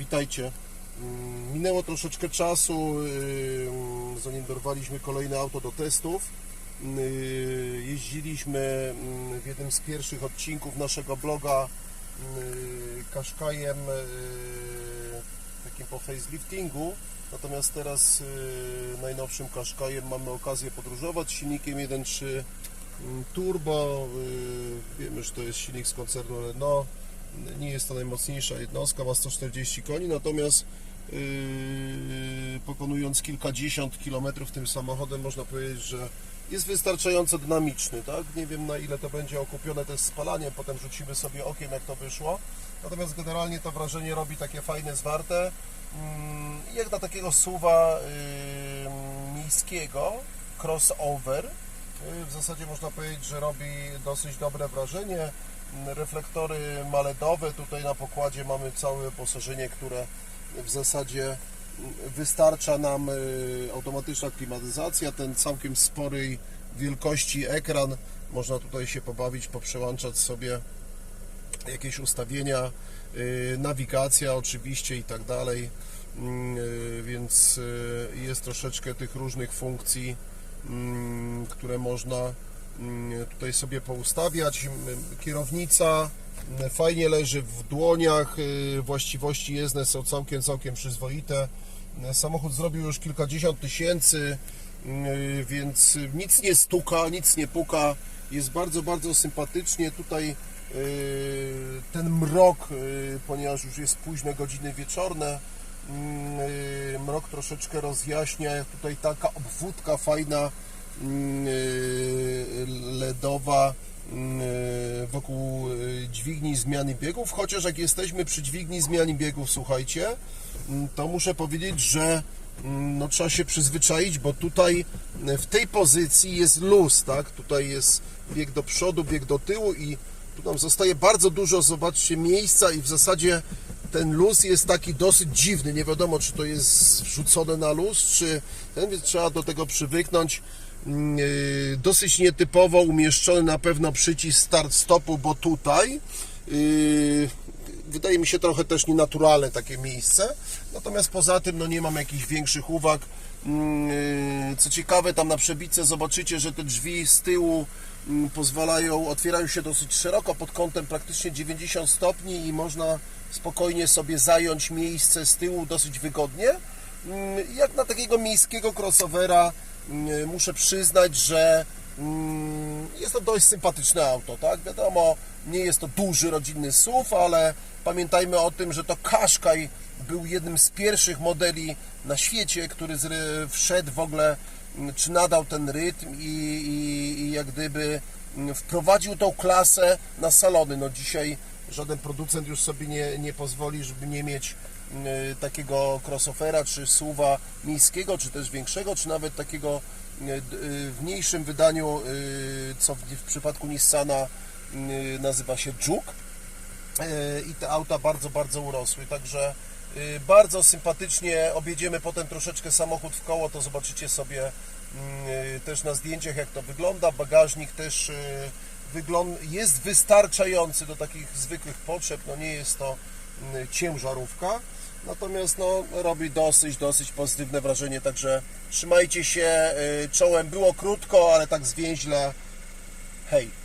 Witajcie. Mm, Minęło troszeczkę czasu, yy, zanim dorwaliśmy kolejne auto do testów. Yy, Jeździliśmy mm, w jednym z pierwszych odcinków naszego bloga yy, yy, takim po faceliftingu. Natomiast teraz najnowszym Qashqaiem mamy okazję podróżować silnikiem 1.3 mm, turbo. Wiemy, że to jest silnik z koncernu Renault nie jest to najmocniejsza jednostka, ma 140 koni, natomiast yy, pokonując kilkadziesiąt kilometrów tym samochodem można powiedzieć, że jest wystarczająco dynamiczny, tak? Nie wiem na ile to będzie okupione też spalaniem, potem rzucimy sobie okiem jak to wyszło. Natomiast generalnie to wrażenie robi takie fajne, zwarte. Mm, Jak na takiego suwa yy, miejskiego, crossover, yy, w zasadzie można powiedzieć, że robi dosyć dobre wrażenie reflektory maledowe. Tutaj na pokładzie mamy całe wyposażenie, które w zasadzie wystarcza nam y, automatyczna klimatyzacja, ten całkiem sporej wielkości ekran. Można tutaj się pobawić, poprzełączać sobie jakieś ustawienia, y, nawigacja oczywiście i tak dalej. Mm, y, Więc jest troszeczkę tych różnych funkcji, mm, które można tutaj sobie poustawiać. Mm, Kierownica mm, fajnie leży w dłoniach, y, właściwości jezdne są całkiem, całkiem przyzwoite. Samochód zrobił już kilkadziesiąt tysięcy, y, więc nic nie stuka, nic nie puka. Jest bardzo, bardzo sympatycznie. Tutaj y, ten mrok, ponieważ już jest późne godziny wieczorne, mm, mrok troszeczkę rozjaśnia. Tutaj taka obwódka fajna, mm, LEDowa mm, y, wokół y, dźwigni zmiany biegów, chociaż jak jesteśmy przy dźwigni zmiany biegów, słuchajcie, mm, to muszę powiedzieć, że mm, no, trzeba się przyzwyczaić, bo tutaj y, w tej pozycji jest luz, tak? Tutaj jest bieg do przodu, bieg do tyłu i tu nam zostaje bardzo dużo, zobaczcie, miejsca i w zasadzie ten luz jest taki dosyć dziwny. Nie wiadomo, czy to jest wrzucone na luz, czy ten, więc trzeba do tego przywyknąć. Mm, yy, Dosyć nietypowo umieszczony na pewno przycisk start-stopu, bo tutaj yy, wydaje mi się trochę też nienaturalne takie miejsce. Natomiast poza tym no nie mam jakichś większych uwag. Mm, yy, Co ciekawe, tam na przebicie zobaczycie, że te drzwi z tyłu pozwalają, otwierają się dosyć szeroko pod kątem praktycznie 90 stopni i można spokojnie sobie zająć miejsce z tyłu dosyć wygodnie. Mm, Jak na takiego miejskiego crossovera mm, muszę przyznać, że mm, jest to dość sympatyczne auto, tak? Wiadomo, nie jest to duży rodzinny SUV, ale pamiętajmy o tym, że to Qashqai był jednym z pierwszych modeli na świecie, który wszedł w ogóle, czy nadał ten rytm i, i, i jak gdyby wprowadził tą klasę na salony. No dzisiaj żaden producent już sobie nie, nie pozwoli, żeby nie mieć takiego crossovera, czy suwa miejskiego, czy też większego, czy nawet takiego y, y, w mniejszym wydaniu, y, co w, przypadku Nissana y, nazywa się Juke. Y, I te auta bardzo, bardzo urosły, także y, bardzo sympatycznie objedziemy potem troszeczkę samochód w koło, to zobaczycie sobie y, też na zdjęciach jak to wygląda. Bagażnik też y, jest wystarczający do takich zwykłych potrzeb, no nie jest to y, ciężarówka, natomiast no, robi dosyć, dosyć pozytywne wrażenie, także trzymajcie się y, czołem, było krótko, ale tak zwięźle, hej!